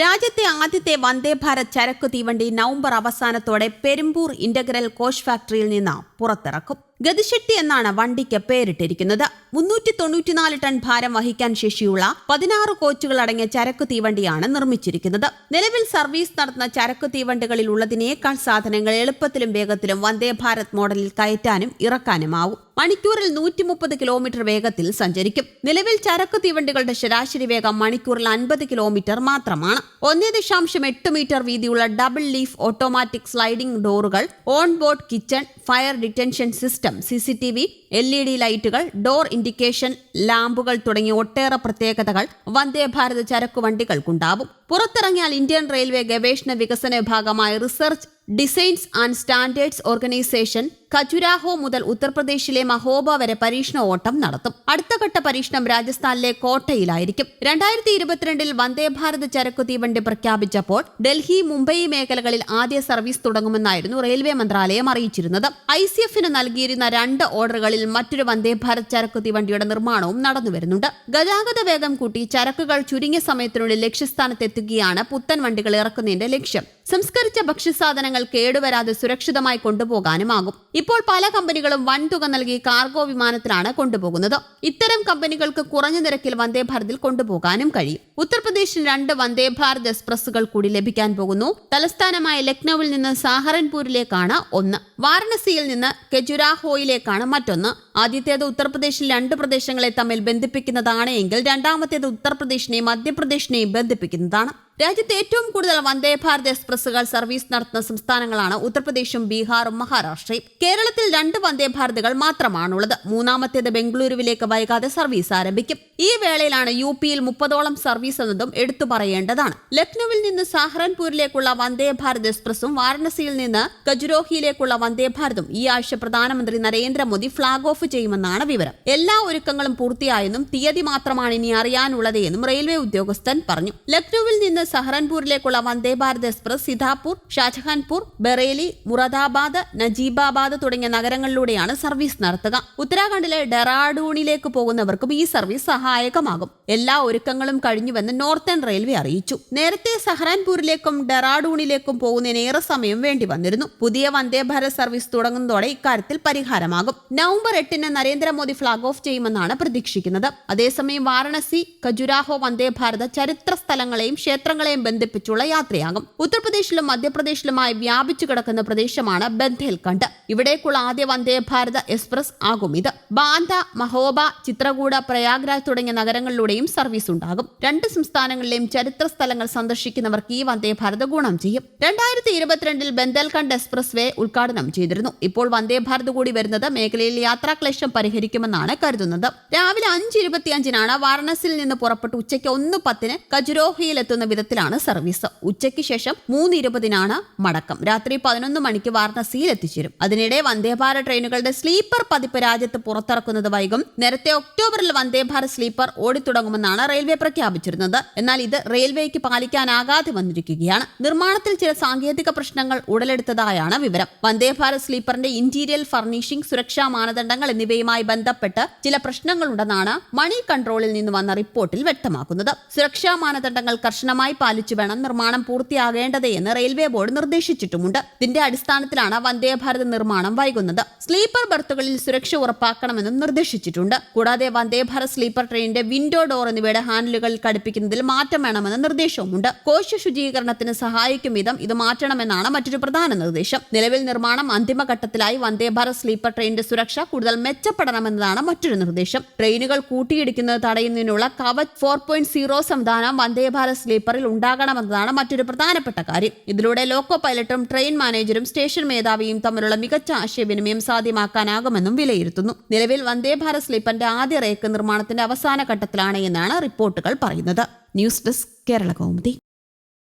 രാജ്യത്തെ ആദ്യത്തെ വന്ദേ ഭാരത് ചരക്കു തീവണ്ടി നവംബർ അവസാനത്തോടെ പെരുമ്പൂർ ഇന്റഗ്രൽ കോച്ച് ഫാക്ടറിയിൽ നിന്ന് പുറത്തിറക്കും. ഗതിശക്തി എന്നാണ് വണ്ടിക്ക് പേരിട്ടിരിക്കുന്നത്. മുന്നൂറ്റി തൊണ്ണൂറ്റിനാല് ടൺ ഭാരം വഹിക്കാൻ ശേഷിയുള്ള പതിനാറ് കോച്ചുകൾ അടങ്ങിയ ചരക്കു തീവണ്ടിയാണ് നിർമ്മിച്ചിരിക്കുന്നത്. നിലവിൽ സർവീസ് നടത്തുന്ന ചരക്കു തീവണ്ടികളിൽ ഉള്ളതിനേക്കാൾ സാധനങ്ങൾ എളുപ്പത്തിലും വേഗത്തിലും വന്ദേ ഭാരത് മോഡലിൽ കയറ്റാനും ഇറക്കാനുമാവും. മണിക്കൂറിൽ നൂറ്റി മുപ്പത് കിലോമീറ്റർ വേഗത്തിൽ സഞ്ചരിക്കും. നിലവിൽ ചരക്കു തീവണ്ടികളുടെ ശരാശരി വേഗം മണിക്കൂറിൽ അൻപത് കിലോമീറ്റർ മാത്രമാണ്. ഒന്നേ ദശാംശം എട്ട് മീറ്റർ വീതിയുള്ള double leaf automatic sliding ഡോറുകൾ on board kitchen fire detention system C C T V L E D ലൈറ്റുകൾ ഡോർ ഇൻഡിക്കേഷൻ ലാമ്പുകൾ തുടങ്ങിയ ഒട്ടേറെ പ്രത്യേകതകൾ വന്ദേ ഭാരത് ചരക്കുവണ്ടികൾക്കുണ്ടാവും പുറത്തിറങ്ങിയാൽ ഇന്ത്യൻ റെയിൽവേ ഗവേഷണ വികസന വിഭാഗമായ research designs and standards organisation Khajuraho മുതൽ ഉത്തർപ്രദേശിലെ മഹോബ വരെ പരീക്ഷണ ഓട്ടം നടത്തും. അടുത്ത ഘട്ട പരീക്ഷണം രാജസ്ഥാനിലെ കോട്ടയിലായിരിക്കും. രണ്ടായിരത്തി ഇരുപത്തിരണ്ടിൽ വന്ദേ ഭാരത് ചരക്കു തീവണ്ടി പ്രഖ്യാപിച്ചപ്പോൾ ഡൽഹി മുംബൈ മേഖലകളിൽ ആദ്യ സർവീസ് തുടങ്ങുമെന്നായിരുന്നു റെയിൽവേ മന്ത്രാലയം അറിയിച്ചിരുന്നത്. ഐ സി എഫിന് നൽകിയിരുന്ന രണ്ട് ഓർഡറുകളിൽ മറ്റൊരു വന്ദേ ഭാരത് ചരക്കു തീവണ്ടിയുടെ നിർമ്മാണവും നടന്നുവരുന്നുണ്ട് ഗതാഗത വേഗം കൂട്ടി ചരക്കുകൾ ചുരുങ്ങിയ സമയത്തിനുള്ളിൽ ലക്ഷ്യസ്ഥാനത്തെത്തുകയാണ് പുത്തൻ വണ്ടികൾ ഇറക്കുന്നതിന്റെ ലക്ഷ്യം. സംസ്കരിച്ച ഭക്ഷ്യസാധനങ്ങൾ കേടുവരാതെ സുരക്ഷിതമായി കൊണ്ടുപോകാനുമാകും. ഇപ്പോൾ പല കമ്പനികളും വൻതുക നൽകി കാർഗോ വിമാനത്തിലാണ് കൊണ്ടുപോകുന്നത്. ഇത്തരം കമ്പനികൾക്ക് കുറഞ്ഞ നിരക്കിൽ വന്ദേ ഭാരതിൽ കൊണ്ടുപോകാനും കഴിയും. ഉത്തർപ്രദേശിൽ രണ്ട് വന്ദേ ഭാരത് എക്സ്പ്രസുകൾ കൂടി ലഭിക്കാൻ പോകുന്നു. തലസ്ഥാനമായ ലക്നൌവിൽ നിന്ന് സാഹറൻപൂരിലേക്കാണ് ഒന്ന്. വാരണസിയിൽ നിന്ന് കെജുരാഹോയിലേക്കാണ് മറ്റൊന്ന്. ആദ്യത്തേത് ഉത്തർപ്രദേശിൽ രണ്ട് പ്രദേശങ്ങളെ തമ്മിൽ ബന്ധിപ്പിക്കുന്നതാണ് എങ്കിൽ രണ്ടാമത്തേത് ഉത്തർപ്രദേശിനെയും മധ്യപ്രദേശിനെയും ബന്ധിപ്പിക്കുന്നതാണ്. രാജ്യത്ത് ഏറ്റവും കൂടുതൽ വന്ദേ ഭാരത് എക്സ്പ്രസുകൾ സർവീസ് നടത്തുന്ന സംസ്ഥാനങ്ങളാണ് ഉത്തർപ്രദേശും ബീഹാറും മഹാരാഷ്ട്രയും. കേരളത്തിൽ രണ്ട് വന്ദേ ഭാരതുകൾ മാത്രമാണുള്ളത്. മൂന്നാമത്തേത് ബംഗളൂരുവിലേക്ക് വൈകാതെ സർവീസ് ആരംഭിക്കും. ഈ വേളയിലാണ് യു പിയിൽ മുപ്പതോളം സർവീസ് എന്നതും എടുത്തു പറയേണ്ടതാണ്. ലക്നൌവിൽ നിന്ന് സാഹറൻപൂരിലേക്കുള്ള വന്ദേ ഭാരത് എക്സ്പ്രസും വാരണസിയിൽ നിന്ന് ഖജുരോഹിയിലേക്കുള്ള വന്ദേ ഭാരതും ഈ ആഴ്ച പ്രധാനമന്ത്രി നരേന്ദ്രമോദി ഫ്ളാഗ് ഓഫ് ചെയ്യുമെന്നാണ് വിവരം. എല്ലാ ഒരുക്കങ്ങളും പൂർത്തിയായെന്നും തീയതി മാത്രമാണ് ഇനി അറിയാനുള്ളത് എന്നും റെയിൽവേ ഉദ്യോഗസ്ഥൻ പറഞ്ഞു. ലക്നൌവിൽ നിന്ന് സഹറൻപൂരിലേക്കുള്ള വന്ദേ ഭാരത് എക്സ്പ്രസ് സിതാപൂർ ഷാജഹാൻപൂർ ബറേലി മുറദാബാദ് നജീബാബാദ് തുടങ്ങിയ നഗരങ്ങളിലൂടെയാണ് സർവീസ് നടത്തുക. ഉത്തരാഖണ്ഡിലെ ഡെറാഡൂണിലേക്ക് പോകുന്നവർക്കും ഈ സർവീസ് സഹായകമാകും. എല്ലാ ഒരുക്കങ്ങളും കഴിഞ്ഞുവെന്ന് നോർത്തേൺ റെയിൽവേ അറിയിച്ചു. നേരത്തെ സഹറാൻപൂരിലേക്കും ഡെറാഡൂണിലേക്കും പോകുന്നതിന് ഏറെ സമയം വേണ്ടി വന്നിരുന്നു. പുതിയ വന്ദേ ഭാരത് സർവീസ് തുടങ്ങുന്നതോടെ ഇക്കാര്യത്തിൽ പരിഹാരമാകും. നവംബർ എട്ടിന് നരേന്ദ്രമോദി ഫ്ളാഗ് ഓഫ് ചെയ്യുമെന്നാണ് പ്രതീക്ഷിക്കുന്നത്. അതേസമയം വാരണസി ഖജുരാഹോ വന്ദേ ഭാരത് ചരിത്ര സ്ഥലങ്ങളെയും ക്ഷേത്രങ്ങളെയും ബന്ധിപ്പിച്ചുള്ള യാത്രയാകും. ഉത്തർപ്രദേശിലും മധ്യപ്രദേശിലുമായി വ്യാപിച്ചു കിടക്കുന്ന പ്രദേശമാണ് ബന്ധേൽഖണ്ഡ് ഇവിടേക്കുള്ള ആദ്യ വന്ദേ ഭാരത് എക്സ്പ്രസ് ആകും ഇത്. ബാന്ദ മഹോബ ചിത്രകൂട പ്രയാഗ്രാജ് തുടങ്ങിയ നഗരങ്ങളിലൂടെയും സർവീസ് ഉണ്ടാകും. രണ്ട് സംസ്ഥാനങ്ങളിലെയും ചരിത്ര സ്ഥലങ്ങൾ സന്ദർശിക്കുന്നവർക്ക് ഈ വന്ദേ ഭാരത് ഗുണം ചെയ്യും. രണ്ടായിരത്തി ഇരുപത്തിരണ്ടിൽ ബന്ധേൽഖണ്ഡ് എക്സ്പ്രസ് വേ ഉദ്ഘാടനം ചെയ്തിരുന്നു. ഇപ്പോൾ വന്ദേ ഭാരത് കൂടി വരുന്നത് മേഖലയിൽ യാത്രാക്ലേശം പരിഹരിക്കുമെന്നാണ് കരുതുന്നത്. രാവിലെ അഞ്ച് ഇരുപത്തിയഞ്ചിനാണ് വാരണസിയിൽ നിന്ന് പുറപ്പെട്ട് ഉച്ചയ്ക്ക് ഒന്ന് പത്തിന് ഖജുരോഹിയിൽ എത്തുന്ന വിധത്തിലാണ് സർവീസ്. ഉച്ചയ്ക്ക് ശേഷം മൂന്ന് ഇരുപതിനാണ് മടക്കം. രാത്രി പതിനൊന്ന് മണിക്ക് വാരണസിയിൽ എത്തിച്ചേരും. അതിനിടെ വന്ദേ ഭാരത് ട്രെയിനുകളുടെ സ്ലീപ്പർ പതിപ്പ് രാജ്യത്ത് പുറത്തിറക്കുന്നത് വൈകും. നേരത്തെ ഒക്ടോബറിൽ വന്ദേ ഭാരത് സ്ലീപ്പർ ഓടിത്തുടങ്ങുമെന്നാണ് റെയിൽവേ പ്രഖ്യാപിച്ചിരുന്നത്. എന്നാൽ ഇത് റെയിൽവേക്ക് പാലിക്കാനാകാതെ വന്നിരിക്കുകയാണ്. നിർമ്മാണത്തിൽ ചില സാങ്കേതിക പ്രശ്നങ്ങൾ ഉടലെടുത്തതായാണ് വിവരം. വന്ദേ ഭാരത് സ്ലീപ്പറിന്റെ ഇന്റീരിയൽ ഫർണിഷിംഗ് സുരക്ഷാ മാനദണ്ഡങ്ങൾ എന്നിവയുമായി ബന്ധപ്പെട്ട് ചില പ്രശ്നങ്ങളുണ്ടെന്നാണ് മണി കൺട്രോളിൽ നിന്ന് വന്ന റിപ്പോർട്ടിൽ വ്യക്തമാക്കുന്നത്. സുരക്ഷാ മാനദണ്ഡങ്ങൾ കർശനമായി പാലിച്ചു വേണം നിർമ്മാണം പൂർത്തിയാകേണ്ടത് എന്ന് റെയിൽവേ ബോർഡ് നിർദ്ദേശിച്ചിട്ടുമുണ്ട്. ഇതിന്റെ അടിസ്ഥാനത്തിലാണ് വന്ദേ ഭാരത് നിർമ്മാണം വൈകുന്നത്. സ്ലീപ്പർ ബർത്തുകളിൽ സുരക്ഷ ഉറപ്പാക്കണമെന്നും നിർദ്ദേശിച്ചിട്ടുണ്ട്. കൂടാതെ വന്ദേ ഭാരത് സ്ലീപ്പർ ട്രെയിനിന്റെ വിൻഡോ ഡോർ എന്നിവയുടെ ഹാൻഡിലുകൾ ഘടിപ്പിക്കുന്നതിൽ മാറ്റം വേണമെന്ന നിർദ്ദേശവുമുണ്ട്. കോശ ശുചീകരണത്തിന് സഹായിക്കും വിധം ഇത് മാറ്റണമെന്നാണ് മറ്റൊരു പ്രധാന നിർദ്ദേശം. നിലവിൽ നിർമ്മാണം അന്തിമഘട്ടത്തിലായി വന്ദേ ഭാരത് സ്ലീപ്പർ ട്രെയിനിന്റെ സുരക്ഷ കൂടുതൽ മെച്ചപ്പെടണമെന്നതാണ് മറ്റൊരു നിർദ്ദേശം. ട്രെയിനുകൾ കൂട്ടിയിടിക്കുന്നത് തടയുന്നതിനുള്ള കവച് ഫോർ പോയിന്റ് സീറോ സംവിധാനം വന്ദേ ഭാരത് സ്ലീപ്പറിൽ ഉണ്ടാകണമെന്നതാണ് മറ്റൊരു പ്രധാനപ്പെട്ട കാര്യം. ഇതിലൂടെ ലോക്കോ പൈലറ്റും ട്രെയിൻ മാനേജറും സ്റ്റേഷൻ മേധാവിയും തമ്മിലുള്ള മികച്ച ആശയവിനിമയം സാധ്യമാക്കാനാകുമെന്നും വിലയിരുത്തുന്നു. നിലവിൽ വന്ദേ ഭാരത് സ്ലീപ്പറിന്റെ ആദ്യ റേക്ക് നിർമ്മാണത്തിന്റെ അവസാന ഘട്ടത്തിലാണ് എന്നാണ് റിപ്പോർട്ടുകൾ പറയുന്നത്. News desk Kerala Kaumudi.